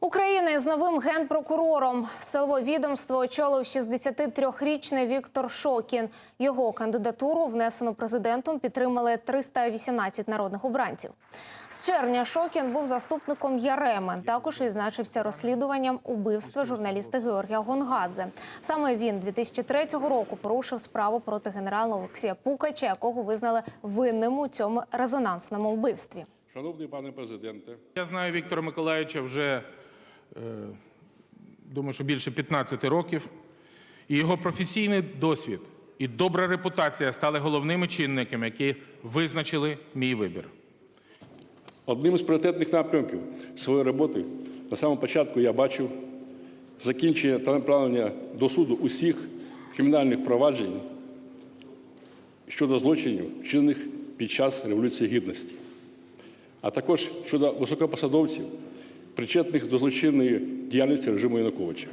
України з новим генпрокурором силове відомство очолив 63-річний Віктор Шокін. Його кандидатуру, внесену президентом, підтримали 318 народних обранців. З червня Шокін був заступником Яреми. Також відзначився розслідуванням убивства журналіста Георгія Гонгадзе. Саме він 2003 року порушив справу проти генерала Олексія Пукача, якого визнали винним у цьому резонансному вбивстві. Шановний пане президенте, Я знаю Віктора Миколаївича вже думаю, що більше 15 років. І його професійний досвід і добра репутація стали головними чинниками, які визначили мій вибір. одним з пріоритетних напрямків своєї роботи на самому початку я бачив закінчення та направлення до суду усіх кримінальних проваджень щодо злочинів, вчинених під час Революції Гідності, а також щодо високопосадовців, причетних до злочинної діяльності режиму Януковича.